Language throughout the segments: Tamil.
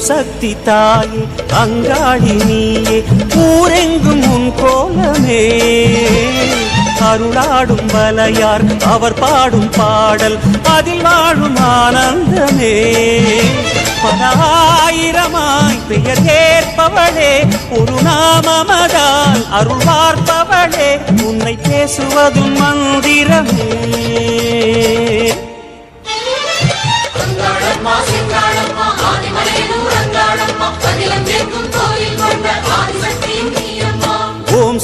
ஓம் சக்தி தாயே அங்காளி நீயே ஊரெங்கும் உன் கோலமே. அருளாடும் வலையார் அவர் பாடும் பாடல் அதில் வாழும் ஆனந்தமே. பதாயிரமாய் பெயர் கேட்பவளே ஒரு நாமமதால் அருள் பார்ப்பவளே உன்னை பேசுவதும் மந்திரமே.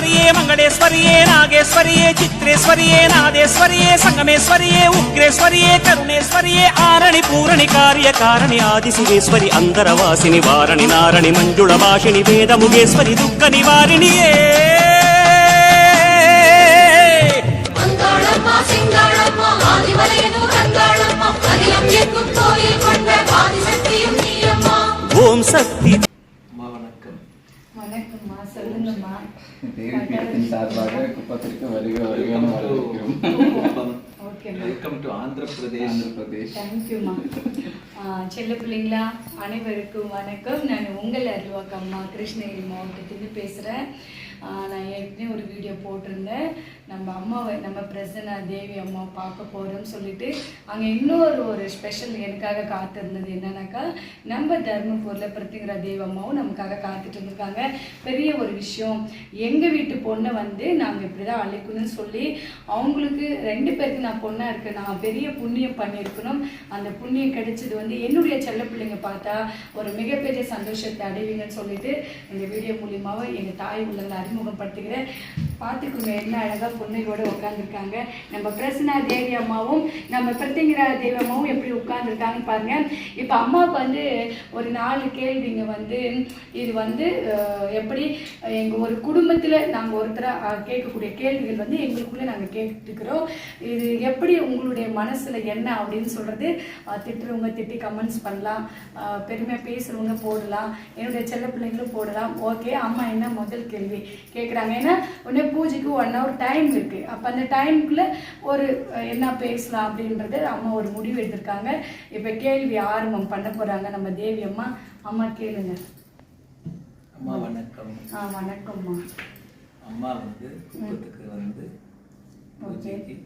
மங்களேஸ்வரியே நாகேஸ்வரியே சித்ரேஸ்வரியே நாதேஸ்வரியே சங்கமேஸ்வரியே உக்ரேஸ்வரியே கருணேஸ்வரியே ஆரணி பூரணி காரிய காரணி ஆதிசிவேஸ்வரி அந்தரவாசினி வாரணி நாரணி மஞ்சுள பாஷினி வேதமுகேஸ்வரி துக்க நிவாரிணியே. ஓம் சக்தி. வணக்கம். வணக்கம்மா சொல்லுங்கம்மா. தேவி பீடத்தின் சார்பாக குப்பத்திற்கு வருக வருகன்னு வரவேற்கிறோம். ஓகேம்மா வெல்கம் டு ஆந்திர பிரதேஷ் ஆந்திர பிரதேஷ் தேங்க்யூம்மா செல்ல பிள்ளைங்களா அனைவருக்கும் வணக்கம். நான் உங்கள் அருவாக்கம்மா கிருஷ்ணகிரி மாவட்டத்திலிருந்து பேசுகிறேன் நான் ஏற்கனவே ஒரு வீடியோ போட்டிருந்தேன். நம்ம அம்மாவை நம்ம பிரசன்னா தேவி அம்மா பார்க்க போகிறோம்னு சொல்லிட்டு அங்கே இன்னொரு ஒரு ஸ்பெஷல் எனக்காக காத்திருந்தது என்னன்னாக்கா நம்ம தர்மபுரில் பிரத்திங்கிற தேவி அம்மாவும் நமக்காக காத்துட்டு இருந்திருக்காங்க. பெரிய ஒரு விஷயம் எங்கள் வீட்டு பொண்ணை வந்து நாங்கள் இப்படி தான் அழைக்கணும்னு சொல்லி அவங்களுக்கு ரெண்டு பேருக்கு நான் பொண்ணாக இருக்கேன். நான் பெரிய புண்ணியம் பண்ணியிருக்கணும். அந்த புண்ணியம் கிடைச்சது வந்து என்னுடைய செல்ல பிள்ளைங்க பார்த்தா ஒரு மிகப்பெரிய சந்தோஷத்தை அடைவீங்கன்னு சொல்லிட்டு இந்த வீடியோ மூலியமாக எங்கள் தாய் உள்ளதை அறிமுகப்படுத்துகிறேன். பார்த்துக்குங்க என்ன அழகாக பொண்ணுகளோட உட்காந்துருக்காங்க நம்ம பிரசனா தேவி அம்மாவும் நம்ம பிரத்திங்கரா தேவி அம்மாவும் எப்படி உட்காந்துருக்காங்கன்னு பாருங்க. இப்போ அம்மாவுக்கு வந்து ஒரு நாலு கேள்விங்க வந்து இது வந்து எப்படி எங்கள் ஒரு குடும்பத்தில் நாங்கள் ஒருத்தராக கேட்கக்கூடிய கேள்விகள் வந்து எங்களுக்குள்ளே நாங்கள் கேட்டுக்கிறோம். இது எப்படி உங்களுடைய மனசில் என்ன அப்படின்னு சொல்கிறது திட்டுறவங்க திட்டி கமெண்ட்ஸ் பண்ணலாம். பெருமையாக பேசுகிறவங்க போடலாம். என்னுடைய செல்ல பிள்ளைங்களும் போடலாம். ஓகே அம்மா என்ன முதல் கேள்வி கேட்குறாங்க ஏன்னா உடனே பூஜைக்கு ஒன் ஹவர் டைம் இருக்குது அப்போ அந்த டைமுக்குள்ளே ஒரு என்ன பேசலாம் அப்படின்றது அம்மா ஒரு முடிவு எடுத்திருக்காங்க. இப்போ கேள்வி ஆரம்பம் பண்ண போகிறாங்க நம்ம தேவி அம்மா அம்மா கேளுங்க. அம்மா வணக்கம். ஆ வணக்கம்மா. அம்மா வந்து குப்பத்துக்கு வந்து பூஜைக்கு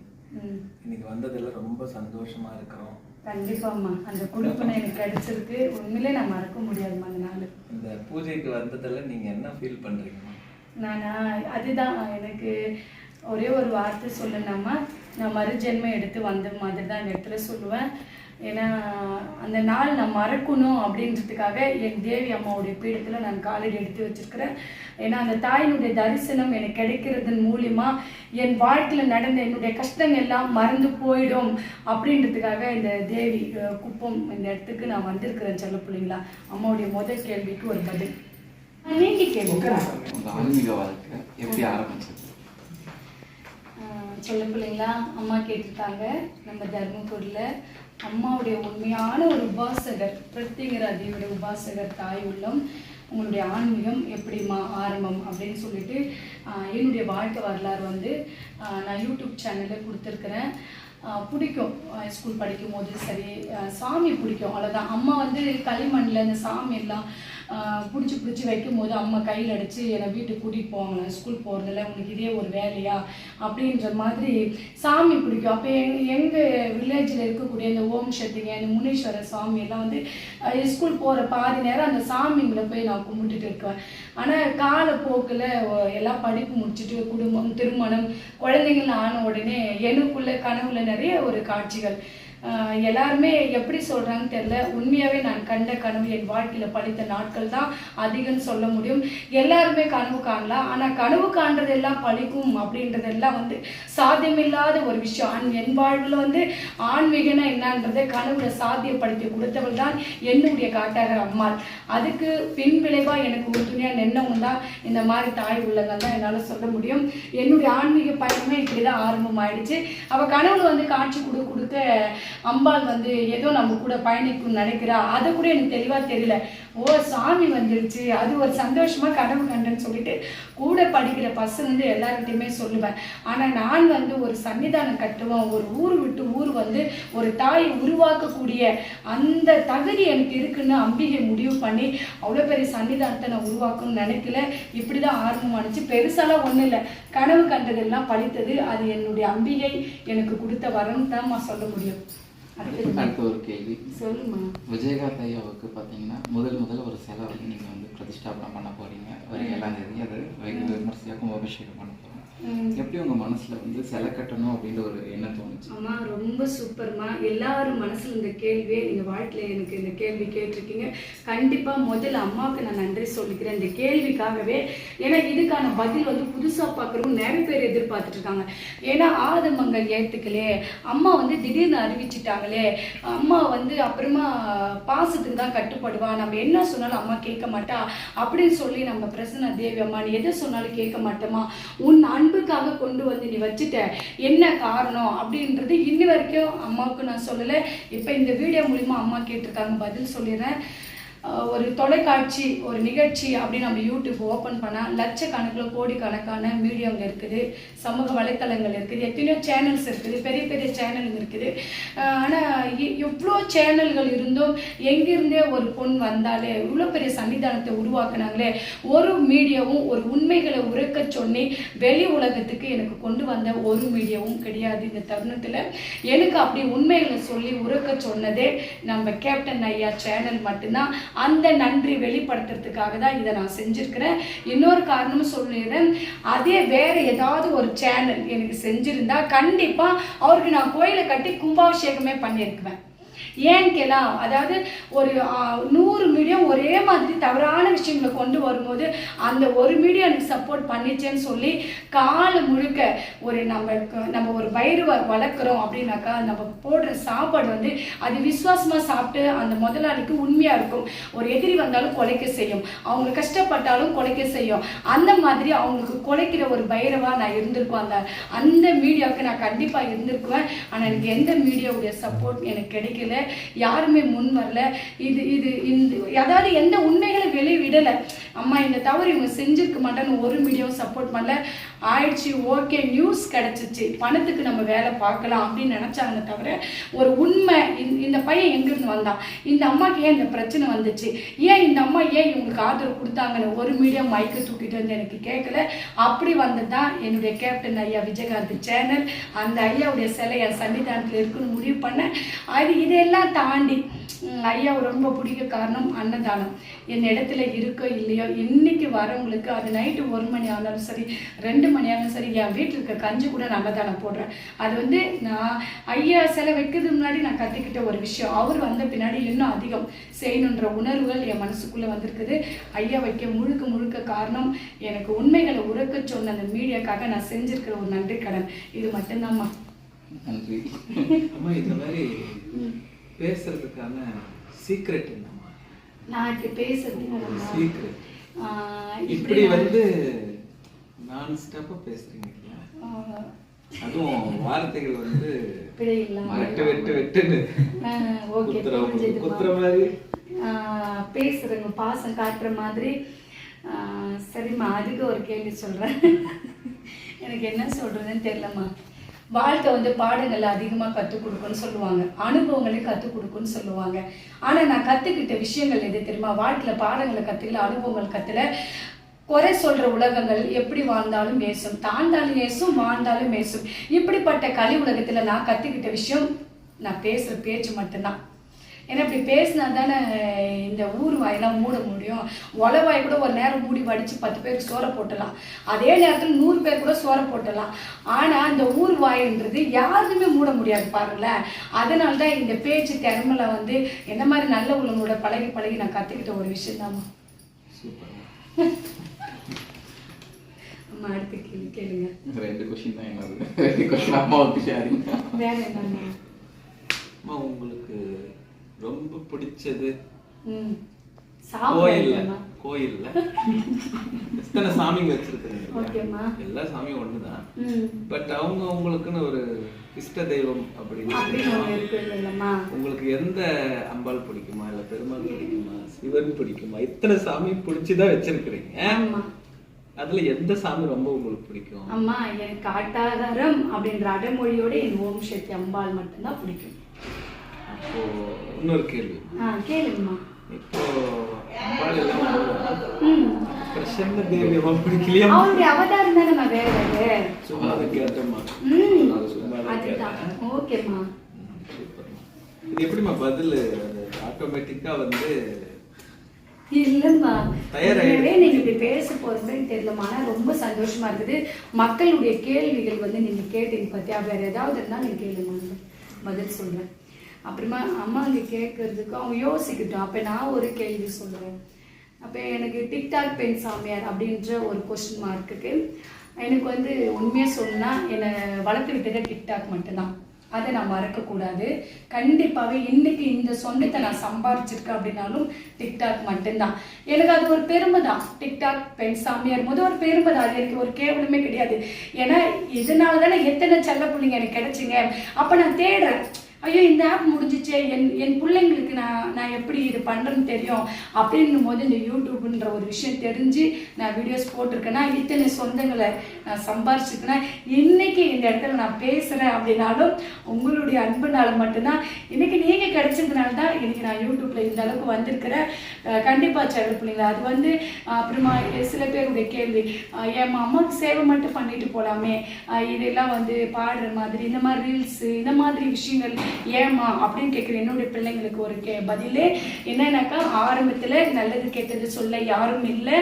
இன்னைக்கு வந்ததுல ரொம்ப சந்தோஷமா இருக்கிறோம். கண்டிப்பாம்மா. அந்த குடுப்பனை எனக்கு கிடைச்சிருக்கு. உண்மையிலே நான் மறக்க முடியாதும்மா அந்த நாள். இந்த பூஜைக்கு வந்ததுல நீங்க என்ன ஃபீல் பண்றீங்கம்மா நானா அதுதான். எனக்கு ஒரே ஒரு வார்த்தை சொல்லணும்மா நான் மறுஜென்மம் எடுத்து வந்த மாதிரி தான் இந்த இடத்துல சொல்லுவேன். ஏன்னா அந்த நாள் நான் மறக்கணும் அப்படின்றதுக்காக என் தேவி அம்மாவுடைய பீடத்தில் நான் காலடி எடுத்து வச்சிருக்கிறேன். ஏன்னா அந்த தாயினுடைய தரிசனம் எனக்கு கிடைக்கிறதன் மூலியமா என் வாழ்க்கையில் நடந்த என்னுடைய கஷ்டங்கள் எல்லாம் மறந்து போயிடும் அப்படின்றதுக்காக இந்த தேவி குப்பம் இந்த இடத்துக்கு நான் வந்திருக்கிறேன் செல்ல பிள்ளைங்களா? அம்மாவுடைய முதல் கேள்விக்கு ஒரு பதில். நீங்க உங்க ஆன்மீக வாழ்க்கை எப்படி ஆரம்பிச்சது? ஆஹ் சொல்ல பிள்ளைங்களா அம்மா கேட்டிருக்காங்க நம்ம தர்மபுரியில் அம்மாவுடைய உண்மையான ஒரு உபாசகர் பிரத்திங்கரா தேவியோட உபாசகர் தாய் உள்ளம் உங்களுடைய ஆன்மீகம் எப்படிம்மா ஆரம்பம் அப்படின்னு சொல்லிட்டு என்னுடைய வாழ்க்கை வரலாறு வந்து நான் யூடியூப் சேனலில் கொடுத்துருக்குறேன். பிடிக்கும். ஸ்கூல் படிக்கும் போது சரி சாமி பிடிக்கும். அவ்வளோதான் அம்மா வந்து களிமண்ணில் அந்த சாமி எல்லாம் பிடிச்சி பிடிச்சி வைக்கும் போது அம்மா கையில் அடித்து என்னை வீட்டுக்கு கூட்டிகிட்டு போவாங்க. ஸ்கூல் போகிறதில்ல உனக்கு இதே ஒரு வேலையா? அப்படின்ற மாதிரி சாமி பிடிக்கும். அப்போ எங் எங்கள் வில்லேஜில் இருக்கக்கூடிய இந்த ஓம் சக்திங்க இந்த முனீஸ்வரர் சாமி எல்லாம் வந்து ஸ்கூல் போகிற பாதி நேரம் அந்த சாமிங்களை போய் நான் கும்பிட்டுட்டு இருக்கேன் ஆனால் காலப்போக்கில் எல்லாம் படிப்பு முடிச்சுட்டு குடும்பம் திருமணம் குழந்தைங்கள் ஆன உடனே எனக்குள்ள கனவுல நிறைய ஒரு காட்சிகள். எல்லாருமே எப்படி சொல்கிறாங்கன்னு தெரியல. உண்மையாகவே நான் கண்ட கனவு என் வாழ்க்கையில் பழித்த நாட்கள் தான் அதிகம்னு சொல்ல முடியும். எல்லாருமே கனவு காணலாம். ஆனால் கனவு காண்றதெல்லாம் பழிக்கும் அப்படின்றதெல்லாம் வந்து சாத்தியமில்லாத ஒரு விஷயம். ஆண் என் வாழ்வில் வந்து ஆன்மீகனா என்னன்றதை கனவுல சாத்தியப்படுத்தி கொடுத்தவள் தான் என்னுடைய காட்டாக அம்மாள். அதுக்கு பின் விளைவாக எனக்கு உறுதுணையாக நின்னவங்க தான் இந்த மாதிரி தாய் உள்ளங்கள் தான் என்னால் சொல்ல முடியும். என்னுடைய ஆன்மீக பயணமே இப்படி தான் ஆரம்பமாயிடுச்சு. அவள் கனவுல வந்து காட்சி கொடு கொடுக்க அம்பாள் வந்து ஏதோ நம்ம கூட பயணிக்கும் நினைக்கிறா. அது கூட எனக்கு தெளிவா தெரியல. ஓ சாமி வந்துருச்சு. அது ஒரு சந்தோஷமா கனவு கண்டேன்னு சொல்லிட்டு கூட படிக்கிற பசங்க வந்து எல்லார்கிட்டையுமே சொல்லுவேன். ஆனா நான் வந்து ஒரு சன்னிதானம் கட்டுவேன் ஒரு ஊர் விட்டு ஊர் வந்து ஒரு தாயை உருவாக்கக்கூடிய அந்த தகுதி எனக்கு இருக்குன்னு அம்பிகை முடிவு பண்ணி அவ்வளோ பெரிய சன்னிதானத்தை நான் உருவாக்கணும்னு நினைக்கல. இப்படிதான் ஆரம்பமானுச்சு பெருசாலாம் ஒண்ணும் இல்லை. கனவு கண்டதெல்லாம் பழித்தது. அது என்னுடைய அம்பிகை எனக்கு கொடுத்த வரம் தான் நான் சொல்ல முடியும். அடுத்த ஒரு கேள்வி. சொல்லுமா. விஜயகாந்த் ஐயாவுக்கு பார்த்தீங்கன்னா முதல் முதல்ல ஒரு சிலை வந்து நீங்கள் வந்து பிரதிஷ்டாபனம் பண்ண போறீங்க. ஒரு ஏழாம் தேதி அது வெகு விமர்சையாக கும்பாபிஷேகம் பண்ண போகிறோம் எப்படி உங்கள் மனசில் வந்து சிலை கட்டணும் அப்படின்ற ஒரு எண்ணம் தோணுச்சு? அம்மா ரொம்ப சூப்பர்மா. எல்லாரும் மனசுல இந்த கேள்வியே நீங்க வாழ்க்கையில எனக்கு இந்த கேள்வி கேட்டிருக்கீங்க. கண்டிப்பா முதல்ல அம்மாவுக்கு நான் நன்றி சொல்லிக்கிறேன். இந்த கேள்விக்காகவே ஏன்னா இதுக்கான பதில் வந்து புதுசா பார்க்குறவங்க நிறைய பேர் எதிர்பார்த்துட்டு இருக்காங்க. ஏன்னா ஆதமங்கள் ஏத்துக்கலே. அம்மா வந்து திடீர்னு அறிவிச்சிட்டாங்களே. அம்மா வந்து அப்புறமா பாசத்துக்கு தான் கட்டுப்படுவா. நம்ம என்ன சொன்னாலும் அம்மா கேட்க மாட்டா. அப்படின்னு சொல்லி நம்ம பிரசன்ன தேவி அம்மா நீ எதை சொன்னாலும் கேட்க மாட்டோமா உன் அன்புக்காக கொண்டு வந்து நீ வச்சுட்ட. என்ன காரணம்? அப்படின்றது இன்னி வரைக்கும் அம்மாவுக்கு நான் சொல்லலை. இப்போ இந்த வீடியோ மூலிமா அம்மா கேட்டிருக்காங்க பதில் சொல்லிடுறேன். ஒரு தொலைக்காட்சி ஒரு நிகழ்ச்சி அப்படின்னு நம்ம யூடியூப் ஓப்பன் பண்ணால் லட்சக்கணக்கில் கோடிக்கணக்கான மீடியாங்க இருக்குது சமூக வலைத்தளங்கள் இருக்குது எத்தனையோ சேனல்ஸ் இருக்குது பெரிய பெரிய சேனலுங்க இருக்குது. ஆனால் எவ்வளோ சேனல்கள் இருந்தும் எங்கிருந்தே ஒரு பொண் வந்தாலே இவ்வளோ பெரிய சன்னிதானத்தை உருவாக்குனாங்களே ஒரு மீடியாவும் ஒரு உண்மைகளை உரைக்க சொல்லி வெளி உலகத்துக்கு எனக்கு கொண்டு வந்த ஒரு மீடியாவும் கிடையாது. இந்த தருணத்தில் எனக்கு அப்படி உண்மைகளை சொல்லி உரைக்க சொன்னதே நம்ம கேப்டன் ஐயா சேனல் மட்டும்தான். அந்த நன்றி வெளிப்படுத்துறதுக்காக தான் இதை நான் செஞ்சிருக்கிறேன். இன்னொரு காரணமும் சொல்லிடுறேன். அதே வேற ஏதாவது ஒரு சேனல் எனக்கு செஞ்சிருந்தா கண்டிப்பா அவருக்கு நான் கோயிலை கட்டி கும்பாபிஷேகமே பண்ணியிருக்குவேன். ஏன்னு கேலாம் அதாவது ஒரு நூறு மீடியம் ஒரே மாதிரி தவறான விஷயங்களை கொண்டு வரும்போது அந்த ஒரு மீடியம் எனக்கு சப்போர்ட் பண்ணிச்சேன்னு சொல்லி காலை முழுக்க ஒரு நம்ம நம்ம ஒரு வயிறு வளர்க்குறோம் அப்படின்னாக்கா நம்ம போடுற சாப்பாடு வந்து அது விசுவாசமாக சாப்பிட்டு அந்த முதலாளிக்கு உண்மையாக இருக்கும். ஒரு எதிரி வந்தாலும் கொலைக்க செய்யும். அவங்க கஷ்டப்பட்டாலும் கொலைக்க செய்யும். அந்த மாதிரி அவங்களுக்கு கொலைக்கிற ஒரு பைரவா நான் இருந்திருப்பேன் அந்த அந்த மீடியாவுக்கு நான் கண்டிப்பாக இருந்திருக்குவேன். ஆனால் எனக்கு எந்த மீடியாவுடைய சப்போர்ட் எனக்கு கிடைக்கல. யாருமே முன் வரல. இது இது இந்த அதாவது எந்த உண்மைகளை வெளிவிடல அம்மா இந்த தவறு இவங்க செஞ்சிருக்க மாட்டேன்னு ஒரு மீடியாவும் சப்போர்ட் பண்ணல. ஆயிடுச்சு ஓகே நியூஸ் கிடைச்சிச்சு பணத்துக்கு நம்ம வேலை பார்க்கலாம் அப்படின்னு நினைச்சாங்க தவிர ஒரு உண்மை இந்த- இந்த பையன் எங்கிருந்து வந்தான்? இந்த அம்மாக்கு ஏன் இந்த பிரச்சனை வந்துச்சு? ஏன் இந்த அம்மா ஏன் இவங்களுக்கு ஆதரவு கொடுத்தாங்கன்னு ஒரு மீடியா மைக்கை தூக்கிட்டு வந்து எனக்கு கேட்கல. அப்படி வந்தது தான் என்னுடைய கேப்டன் ஐயா விஜயகாந்த் சேனல் அந்த ஐயாவுடைய சிலையை சன்னிதானத்தில் இருக்குன்னு முடிவு பண்ணேன். அது இதெல்லாம் தாண்டி ஐயாவை ரொம்ப பிடிக்க காரணம் அன்னதானம். என் இடத்துல இருக்கோ இல்லையோ இன்னைக்கு வரவங்களுக்கு அது நைட்டு ஒரு மணி ஆனாலும் சரி ரெண்டு மணி ஆனாலும் சரி என் வீட்டில் இருக்க கஞ்சி கூட நான் அன்னதானம் போடுறேன். அது வந்து நான் ஐயா சிலை வைக்கிறதுக்கு முன்னாடி நான் கற்றுக்கிட்ட ஒரு விஷயம். அவர் வந்த பின்னாடி இன்னும் அதிகம் செய்யணுன்ற உணர்வுகள் என் மனசுக்குள்ளே வந்திருக்குது. ஐயா வைக்க முழுக்க முழுக்க காரணம் எனக்கு உண்மைகளை உறக்க சொன்ன அந்த மீடியாக்காக நான் செஞ்சிருக்கிற ஒரு நன்றி கடன். இது மட்டும்தான்மா நன்றி. அம்மா இந்த மாதிரி பேசுறதுக்கான சீக்ரெட் என்னம்மா நான் இப்படி பேசுறது சீக்ரெட் ஆஹ் இப்படி வந்து நான் ஸ்டாப்பா பேசுறீங்க அதுவும் வார்த்தைகள் வந்து வெட்டு வெட்டு வெட்டுன்னு குத்துற மாதிரி ஆஹ் பேசுறவங்க பாசம் காட்டுற மாதிரி. சரிம்மா அதுக்கு ஒரு கேள்வி சொல்றேன். எனக்கு என்ன சொல்றதுன்னு தெரியலம்மா. வாழ்க்கை வந்து பாடங்கள் அதிகமாக கற்றுக் கொடுக்குன்னு சொல்லுவாங்க. அனுபவங்களை கற்றுக் கொடுக்குன்னு சொல்லுவாங்க. ஆனால் நான் கற்றுக்கிட்ட விஷயங்கள் எது தெரியுமா? வாழ்க்கையில் பாடங்களை கற்றுக்கல அனுபவங்கள் கற்றுல குறை சொல்ற உலகங்கள் எப்படி வாழ்ந்தாலும் ஏசும் தாழ்ந்தாலும் ஏசும் வாழ்ந்தாலும் ஏசும் இப்படிப்பட்ட கலி உலகத்தில் நான் கற்றுக்கிட்ட விஷயம் நான் பேசுகிற பேச்சு மட்டும்தான். ஏன்னா இப்படி பேசினா தானே இந்த ஊர் வாயெல்லாம் மூட முடியும்? ஒலை வாய் கூட ஒரு நேரம் மூடி வடித்து பத்து பேருக்கு சோறை போட்டலாம். அதே நேரத்தில் நூறு பேர் கூட சோறை போட்டலாம். ஆனால் இந்த ஊர் வாயின்றது யாருமே மூட முடியாது பாருங்களேன் அதனால தான் இந்த பேச்சு திறமையில வந்து என்ன மாதிரி நல்ல உள்ளவங்களோட பழகி பழகி நான் கற்றுக்கிட்ட ஒரு விஷயம் தாம்மா அடுத்த கேள்வி கேளுங்க. ரெண்டு கொஸ்டின் தான் என்னது? ரெண்டு கொஸ்டின் அம்மாவுக்கு ஷேரிங் வேற என்னம்மா? அம்மா உங்களுக்கு ரொம்ப பிடிச்சது. கோயில்ல. கோயில்ல. எத்தனை சாமிங்க வச்சிருக்கீங்க. எல்லா சாமியும் ஒண்ணுதான். பட் அவங்க உங்களுக்குன்னு ஒரு இஷ்ட தெய்வம் அப்படின்னு உங்களுக்கு எந்த அம்பாள் பிடிக்குமா? இல்ல பெருமாள் பிடிக்குமா? சிவன் பிடிக்குமா? இத்தனை சாமி பிடிச்சுதான் வச்சிருக்கிறீங்க. ஆமா. அதுல எந்த சாமி ரொம்ப உங்களுக்கு பிடிக்கும்? அம்மா எனக்கு காட்டாதாரம் அப்படின்ற அடைமொழியோட என் ஓம் சக்தி அம்பாள் மட்டும்தான் பிடிக்கும். அப்போ இன்னொரு கேள்வி. கேளுங்கம்மா. இப்போ பிரசன்ன தேவி ரொம்ப பிடிக்கலையா அவருடைய அவதாரம் தானே நான் வேற சும்மா அதை அதுதான். ஓகேம்மா. இது எப்படிம்மா பதில்? ஆட்டோமேட்டிக்கா வந்து இல்லம்மா. தயாராயிடு. உண்மையாவே நீங்க இப்படி பேச தெரியலம்மா. ஆனா ரொம்ப சந்தோஷமா இருக்குது. மக்களுடைய கேள்விகள் வந்து நீங்க கேட்டீங்க பத்தியா? வேற ஏதாவது இருந்தா நீங்க கேளுங்க பதில் சொல்றேன். அப்புறமா அம்மா அங்கே கேட்கறதுக்கு அவங்க யோசிக்கட்டும். அப்போ நான் ஒரு கேள்வி சொல்கிறேன் அப்போ எனக்கு டிக்டாக் பெண் சாமியார் அப்படின்ற ஒரு கொஸ்டின் மார்க்குக்கு எனக்கு வந்து உண்மையாக சொன்னா என்னை வளர்த்து விட்டதே டிக்டாக் மட்டும்தான். அதை நான் மறக்கக்கூடாது. கண்டிப்பாகவே இன்னைக்கு இந்த சொந்தத்தை நான் சம்பாரிச்சிருக்கேன் அப்படின்னாலும் டிக்டாக் மட்டும்தான். எனக்கு அது ஒரு பெருமை தான். டிக்டாக் பெண் சாமியார் போது ஒரு பெருமை தான். அது எனக்கு ஒரு கேவலமே கிடையாது. ஏன்னா இதனால தானே எத்தனை செல்ல பிள்ளைங்க எனக்கு கிடைச்சிங்க. அப்போ நான் தேடுறேன். ஐயோ இந்த ஆப் முடிஞ்சிச்சே என் என் பிள்ளைங்களுக்கு நான் நான் எப்படி இது பண்ணுறேன்னு தெரியும் அப்படின்னும் போது இந்த யூடியூப்ன்ற ஒரு விஷயம் தெரிஞ்சு நான் வீடியோஸ் போட்டிருக்கேன்னா இத்தனை சொந்தங்களை நான் சம்பாரிச்சிருக்கேன்னா இன்னைக்கு இந்த இடத்துல நான் பேசுகிறேன் அப்படின்னாலும் உங்களுடைய அன்புனால மட்டும்தான். இன்னைக்கு நீங்கள் கிடைச்சதுனால தான் இன்னைக்கு நான் யூடியூப்ல இந்த அளவுக்கு வந்திருக்கிறேன். அஹ் கண்டிப்பா செல்ல அது வந்து அப்புறமா சில பேருடைய கேள்வி என் அம்மாவுக்கு சேவை மட்டும் பண்ணிட்டு போலாமே. இதெல்லாம் வந்து பாடுற மாதிரி இந்த மாதிரி ரீல்ஸு இந்த மாதிரி விஷயங்கள் ஏமா அப்படின்னு கேட்குற என்னுடைய பிள்ளைங்களுக்கு ஒரு கே பதிலே என்னன்னாக்கா ஆரம்பத்தில் நல்லது கெட்டது சொல்ல யாரும் இல்லை.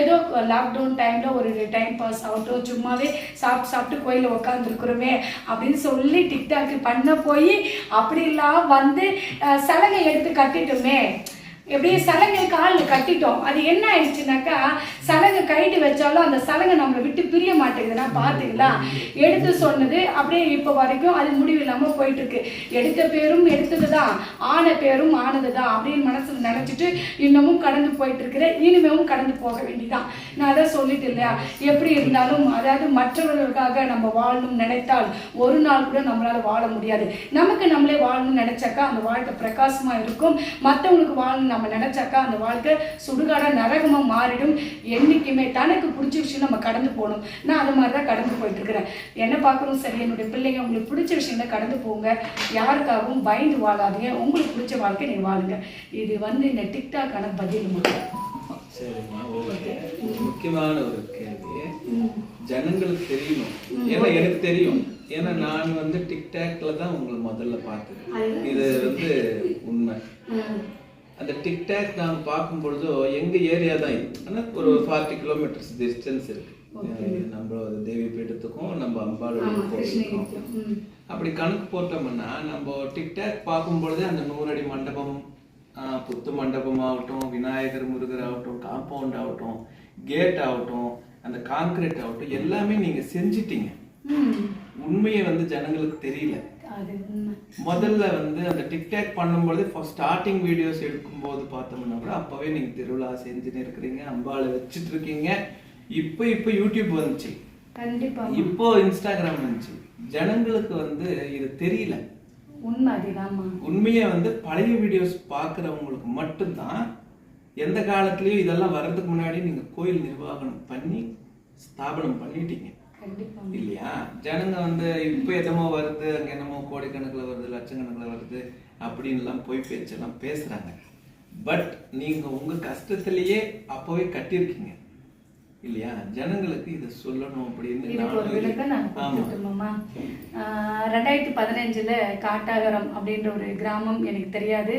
ஏதோ லாக்டவுன் டைமில் ஒரு டைம் பாஸ் ஆகட்டும் சும்மாவே சாப்பிட்டு சாப்பிட்டு கோயிலில் உட்காந்துருக்குறோமே அப்படின்னு சொல்லி டிக்டாக் பண்ண போய் அப்படிலாம் வந்து அஹ், சலங்கை எடுத்து கட்டிட்டோமே. எப்படியே சலங்கை காலில் கட்டிட்டோம். அது என்ன ஆயிடுச்சுனாக்கா சலங்கை கைட்டு வச்சாலும் அந்த சலங்கை நம்மளை விட்டு பிரிய மாட்டேங்குதுன்னா பார்த்தீங்களா? எடுத்து சொன்னது அப்படியே இப்போ வரைக்கும் அது முடிவு இல்லாமல் போயிட்டுருக்கு. எடுத்த பேரும் எடுத்தது தான் ஆன பேரும் ஆனது தான் அப்படின்னு மனசில் நினச்சிட்டு இன்னமும் கடந்து போயிட்டு இருக்கிற இனிமேவும் கடந்து போக வேண்டிதான். நான் அதை சொல்லிட்டு இல்லையா? எப்படி இருந்தாலும் அதாவது மற்றவர்களுக்காக நம்ம வாழணும் நினைத்தால் ஒரு நாள் கூட நம்மளால் வாழ முடியாது. நமக்கு நம்மளே வாழணும்னு நினைச்சாக்கா அந்த வாழ்க்கை பிரகாசமாக இருக்கும். மற்றவங்களுக்கு வாழணும் நம்ம நினைச்சாக்கா அந்த வாழ்க்கை சுடுகாடா நரகமா மாறிடும். என்னைக்குமே தனக்கு பிடிச்ச விஷயம் நம்ம கடந்து போகணும். நான் அது மாதிரி தான் கடந்து போயிட்டு இருக்கிறேன் என்ன பார்க்கணும்? சரி என்னுடைய பிள்ளைங்க உங்களுக்கு பிடிச்ச விஷயங்களை கடந்து போங்க. யாருக்காகவும் பயந்து வாழாதீங்க. உங்களுக்கு பிடிச்ச வாழ்க்கை நீங்க வாழுங்க. இது வந்து இந்த டிக்டாக்கான பதில் மட்டும். சரிம்மா ஓகே. முக்கியமான ஒரு கேள்வி. ஜனங்களுக்கு தெரியணும் ஏன்னா எனக்கு தெரியும். ஏன்னா நான் வந்து டிக்டாக்ல தான் உங்களை முதல்ல பார்த்தது இது வந்து உண்மை. அந்த டிக்டாக் நான் பார்க்கும் பொழுதோ எங்க ஏரியா தான் இது. ஆனா ஒரு ஃபார்ட்டி கிலோமீட்டர்ஸ் டிஸ்டன்ஸ் இருக்கு. நம்ம தேவி பீடத்துக்கும் நம்ம அம்பாள் கோவிலுக்கும். அப்படி கணக்கு போட்டோம்னா நம்ம டிக்டாக் பார்க்கும் பொழுதே அந்த நூறடி மண்டபம் புத்து மண்டபம் ஆகட்டும் விநாயகர் முருகர் ஆகட்டும் காம்பவுண்ட் ஆகட்டும் கேட் ஆகட்டும் அந்த கான்கிரீட் ஆகட்டும் எல்லாமே நீங்க செஞ்சிட்டீங்க. உண்மையை வந்து ஜனங்களுக்கு தெரியல. முதல்ல வந்து அந்த டிக்டாக் பண்ணும்பொழுது ஸ்டார்டிங் வீடியோஸ் எடுக்கும்போது பார்த்தோம்னா கூட அப்பவே நீங்க திருவிழா செஞ்சுன்னு இருக்கிறீங்க அம்பாளை வச்சுட்டு இருக்கீங்க இப்போ இப்போ யூடியூப் வந்துச்சு. கண்டிப்பா. இப்போ இன்ஸ்டாகிராம் வந்துச்சு. ஜனங்களுக்கு வந்து இது தெரியல. உண்மையை வந்து பழைய வீடியோஸ் பார்க்குறவங்களுக்கு மட்டும்தான் எந்த காலத்துலயும் இதெல்லாம் வர்றதுக்கு முன்னாடி நீங்க கோயில் நிர்வாகம் பண்ணி ஸ்தாபனம் பண்ணிட்டீங்க. இல்லையா? ஜனங்க வந்து இப்ப என்னமோ வருது அங்க என்னமோ கோடிக்கணக்கில் வருது லட்சக்கணக்கில் வருது அப்படின்லாம் போய் பேச்செல்லாம் பேசுறாங்க. பட் நீங்க உங்க கஷ்டத்திலேயே அப்பவே கட்டியிருக்கீங்க. இல்லையா? ஜனங்களுக்கு இதை சொல்லணும் அப்படின்னு ரெண்டாயிரத்தி பதினஞ்சில் காட்டாகரம் அப்படின்ற ஒரு கிராமம் எனக்கு தெரியாது.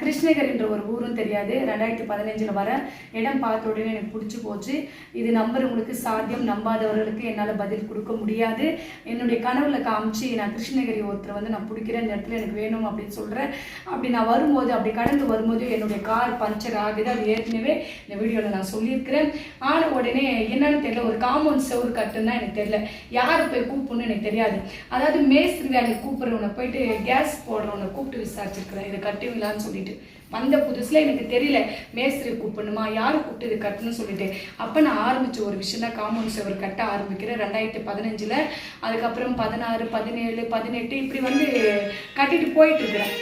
கிருஷ்ணகிரின்ற ஒரு ஊரும் தெரியாது. ரெண்டாயிரத்தி பதினஞ்சில் வர இடம் பார்த்த உடனே எனக்கு பிடிச்சி போச்சு. இது நம்புறவங்களுக்கு சாத்தியம். நம்பாதவர்களுக்கு என்னால் பதில் கொடுக்க முடியாது. என்னுடைய கனவுல காமிச்சு நான் கிருஷ்ணகிரி ஒருத்தர் வந்து நான் பிடிக்கிறேன் இந்த இடத்துல எனக்கு வேணும் அப்படின்னு சொல்கிறேன் அப்படி நான் வரும்போது அப்படி கடந்து வரும்போது என்னுடைய கார் பஞ்சர் ஆகுது. அது ஏற்கனவே இந்த வீடியோவில் நான் சொல்லியிருக்கிறேன். ஆன உடனே என்னன்னு தெரியல ஒரு காம்பவுண்ட் செவுர் கட்டுன்னா எனக்கு தெரியல. யாரை போய் கூப்பிடணும்னு எனக்கு தெரியாது. அதாவது மேஸ்திரி வேலைக்கு கூப்பிட்றவனை போயிட்டு கேஸ் போடுறவனை கூப்பிட்டு விசாரிச்சிருக்கிறேன். இதை கட்டுவீங்களான்னு சொல்லிட்டு. வந்த புதுசில் எனக்கு தெரியல மேஸ்திரி கூப்பிடணுமா? யார் கூப்பிட்டு இது கட்டணும்னு சொல்லிட்டு. அப்போ நான் ஆரம்பித்த ஒரு விஷயம் தான் காம்பவுண்ட் செவர் கட்ட ஆரம்பிக்கிறேன். ரெண்டாயிரத்தி பதினஞ்சில். அதுக்கப்புறம் பதினாறு பதினேழு பதினெட்டு இப்படி வந்து கட்டிட்டு போயிட்டு இருக்கிறேன்.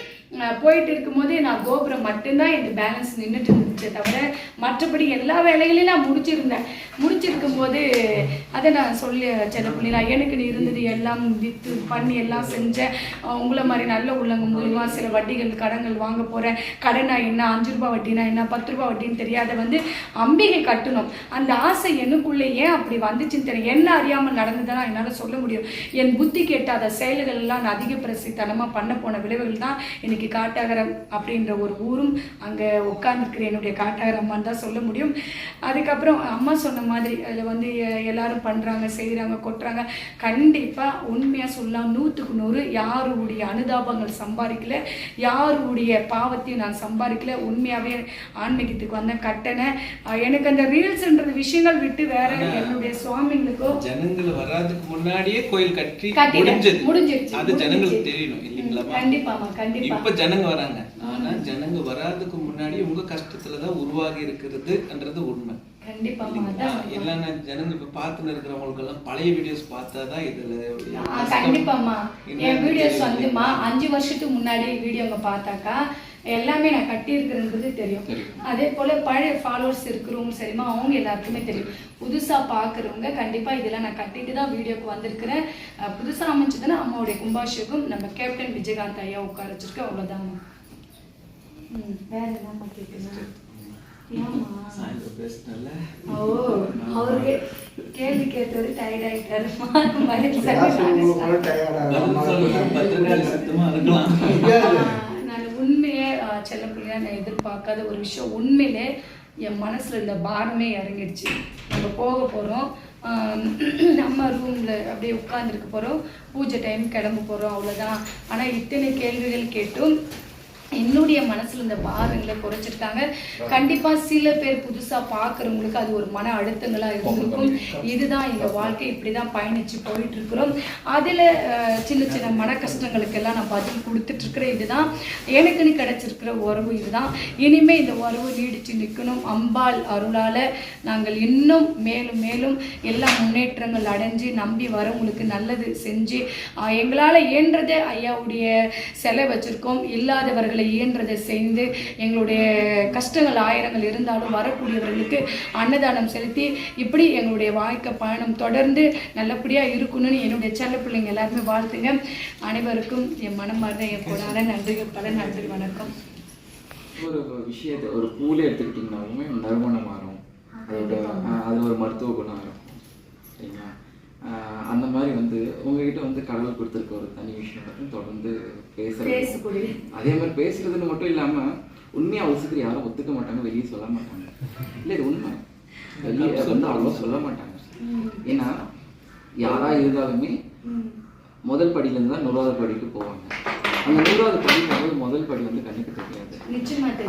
போயிட்டு இருக்கும்போது நான் கோபுரம் மட்டும்தான் இந்த பேலன்ஸ் நின்றுட்டு இருந்துச்சே தவிர மற்றபடி எல்லா வேலைகளையும் நான் முடிச்சிருந்தேன். முடிச்சிருக்கும் போது அதை நான் சொல்லி சின்ன பிள்ளைங்களா எனக்கு நீ இருந்தது எல்லாம் வித்து பண்ணி எல்லாம் செஞ்சேன். உங்களை மாதிரி நல்ல உள்ளங்க மூலிமா சில வட்டிகள் கடன்கள் வாங்க போகிறேன் கடனா என்ன அஞ்சு ரூபாய் வட்டினா என்ன பத்து ரூபாய் வட்டின்னு தெரியாத வந்து அம்பிகை கட்டணும். அந்த ஆசை எனக்குள்ளே ஏன் அப்படி வந்துச்சுன்னு தெரியும் என்ன அறியாமல் நடந்ததுன்னா என்னால் சொல்ல முடியும். என் புத்தி கேட்டாத செயல்கள் எல்லாம் நான் அதிக பிரசித்தனமாக பண்ண போன விளைவுகள் தான் எனக்கு இன்னைக்கு காட்டாகரம் அப்படின்ற ஒரு ஊரும் அங்கே உட்காந்துருக்கிற என்னுடைய காட்டாகரம்மான்னு தான் சொல்ல முடியும். அதுக்கப்புறம் அம்மா சொன்ன மாதிரி அதில் வந்து எல்லாரும் பண்ணுறாங்க செய்கிறாங்க கொட்டுறாங்க. கண்டிப்பாக உண்மையாக சொல்லலாம் நூற்றுக்கு நூறு யாருடைய அனுதாபங்கள் சம்பாதிக்கல யாருடைய பாவத்தையும் நான் சம்பாதிக்கல. உண்மையாகவே ஆன்மீகத்துக்கு வந்தேன் கட்டினேன் எனக்கு அந்த ரீல்ஸ்ன்றது விஷயங்கள் விட்டு வேற என்னுடைய சுவாமிங்களுக்கோ ஜனங்கள் வராதுக்கு முன்னாடியே கோயில் கட்டி முடிஞ்சிருச்சு, அது ஜனங்களுக்கு. தெரியணும். கண்டிப்பாமா கண்டிப்பா. இப்ப ஜனங்க வராங்க. ஆனா ஜனங்க வராதுக்கு முன்னாடி உங்க கஷ்டத்துலதான் உருவாகி இருக்கிறதுன்றது உண்மை. இல்லைன்னா ஜனங்க இப்ப பார்த்துன்னு இருக்கிறவங்களுக்கு எல்லாம் பழைய வீடியோஸ் பார்த்தாதான் இதுல கண்டிப்பாமா என் வீடியோஸ் வந்துமா? அஞ்சு வருஷத்துக்கு முன்னாடி வீடியோங்க பார்த்தாக்கா எல்லாமே நான் கட்டி இருக்கிறது தெரியும். அதே போல பழைய ஃபாலோவர்ஸ் இருக்கிறவங்க சரிமா அவங்க எல்லாருக்குமே தெரியும். புதுசா பார்க்குறவங்க கண்டிப்பா இதெல்லாம் நான் கட்டிட்டு தான் வீடியோக்கு வந்திருக்கிறேன். அஹ், புதுசா அமைஞ்சதுன்னா அம்மாவுடைய கும்பாபிஷேகம் நம்ம கேப்டன் விஜயகாந்த் ஐயா உட்கார வச்சிருக்கோம் அவ்வளவுதாம்மா ம் வேற என்னம்மா கேட்கணும்? ஏம்மா? சாயந்தரம் பேசினல ஓ அவருக்கு கேள்வி கேட்டது டயர்ட் ஆயிட்டாரு. மாதிரி செல்ல பிள்ளையா நான் எதிர்பார்க்காத ஒரு விஷயம் உண்மையிலே என் மனசுல இந்த பாரமே இறங்கிடுச்சு. நம்ம போக போறோம். ஆஹ், நம்ம ரூம்ல அப்படியே உட்காந்துருக்க போறோம். பூஜை டைம் கிளம்ப போறோம். அவ்வளவுதான். ஆனா இத்தனை கேள்விகள் கேட்டும். என்னுடைய மனசுல இந்த பாரங்களை குறைச்சிருக்காங்க. கண்டிப்பா சில பேர் புதுசா பார்க்குறவங்களுக்கு அது ஒரு மன அழுத்தங்களா இருந்திருக்கும். இதுதான் எங்க வாழ்க்கை இப்படிதான் பயணிச்சு போயிட்டு இருக்கிறோம் அதுல சின்ன சின்ன மன கஷ்டங்களுக்கெல்லாம் நான் பதில் கொடுத்துட்டு இருக்கிறேன் இதுதான். எனக்குன்னு கிடைச்சிருக்கிற உறவு இதுதான். இனிமே இந்த உறவு நீடிச்சு நிற்கணும் அம்பாள் அருளால நாங்கள் இன்னும் மேலும் மேலும் எல்லா முன்னேற்றங்கள் அடைஞ்சு நம்பி வரவங்களுக்கு நல்லது செஞ்சு எங்களால் எங்களால ஐயாவுடைய செலை வச்சிருக்கோம். இல்லாதவர்களை இயன்றதை செய்து எங்களுடைய கஷ்டங்கள் ஆயிரங்கள் இருந்தாலும் வரக்கூடியவர்களுக்கு அன்னதானம் செலுத்தி இப்படி எங்களுடைய வாழ்க்கை பயணம் தொடர்ந்து நல்லபடியா இருக்கணும்னு என்னுடைய செல்ல பிள்ளைங்க எல்லாருமே வாழ்த்துங்க. அனைவருக்கும் என் மனமார்ந்த என் கொடான நன்றிகள் பல நன்றி வணக்கம். ஒரு விஷயத்தை ஒரு பூலே எடுத்துக்கிட்டிங்கனாலுமே நறுமணம் மாறும். அதோட அது ஒரு மருத்துவ குணம் இருக்கும் சரிங்களா? அந்த மாதிரி வந்து உங்ககிட்ட வந்து கடவுள் கொடுத்துருக்க ஒரு தனி விஷயம் மட்டும் தொடர்ந்து பேசுறது. பேசக்கூடிய. அதே மாதிரி பேசுறதுன்னு மட்டும் இல்லாம உண்மையா அவசியத்துக்கு யாரும் ஒத்துக்க மாட்டாங்க வெளியே சொல்ல மாட்டாங்க. இல்ல இது உண்மை. வெளியே வந்து அவ்வளோ சொல்ல மாட்டாங்க. ஏன்னா யாரா இருந்தாலுமே முதல் படியில இருந்து தான் நூறாவது படிக்கு போவாங்க. அந்த நூறாவது படி போகும்போது முதல் படி வந்து கண்ணுக்கு தெரியாது.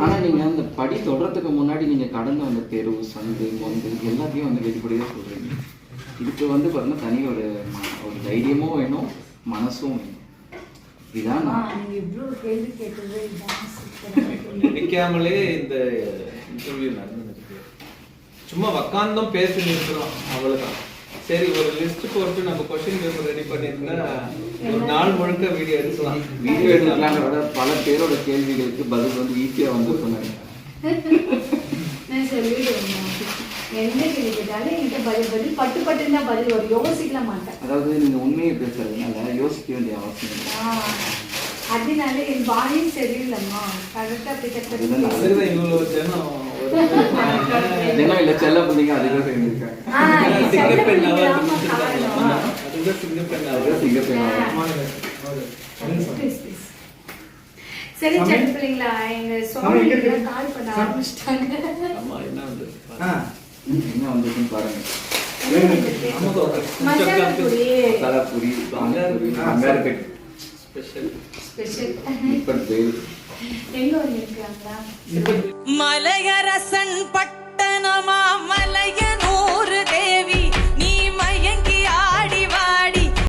ஆனா தெரியும் நீங்க அந்த படி தொடறதுக்கு முன்னாடி நீங்க கடந்து வந்த தெரு சந்து மொந்து எல்லாத்தையும் வந்து வெளிப்படையா சொல்றீங்க. இதுக்கு வந்து பாருங்க தனி ஒரு ஒரு தைரியமும் வேணும் மனசும் வேணும். இதுதான். நினைக்காமலே இந்த இன்டர்வியூ நடந்துருக்கு சும்மா உக்காந்தோம் பேசி இருக்கிறோம் அவ்வளவுதான். சரி ஒரு லிஸ்ட் போட்டு நம்ம கொஸ்டின் பேப்பர் ரெடி பண்ணியிருந்தா ஒரு நாள் முழுக்க வீடியோ எடுக்கலாம். வீடியோ எடுக்கலாம்னு விட பல பேரோட கேள்விகளுக்கு பதில் வந்து ஈஸியா வந்து சொன்னாங்க நான் சொல்லிடுவேன் எந்த கேள்வி கேட்டாலும் என்கிட்ட பதில் பதில் பட்டு பட்டுன்னு தான் பதில் வரும். யோசிக்கலாம் மாட்டேன். அதாவது நீங்க உண்மையை பேசுறதுனால யோசிக்க வேண்டிய அவசியம் இல்லை. ஆ, அதனால என் பாடியும் சரியில்லைம்மா. கரெக்டாக தினம் இல்லை செல்ல பிள்ளைங்க அதிகம் சேர்ந்துருக்காங்க சரி செல்ல பிள்ளைங்களா? எங்க சுவாமி கால் பண்ண ஆரம்பிச்சிட்டாங்க. ஆமா, என்ன வந்து? என்ன வந்திருக்குன்னு பாருங்க. மசாலா பொடி masala puri panipuri American special. Special. இப்பட் வேல் எங்க வந்திருக்காங்களா மலையரசன் பட்டணமா? மலைய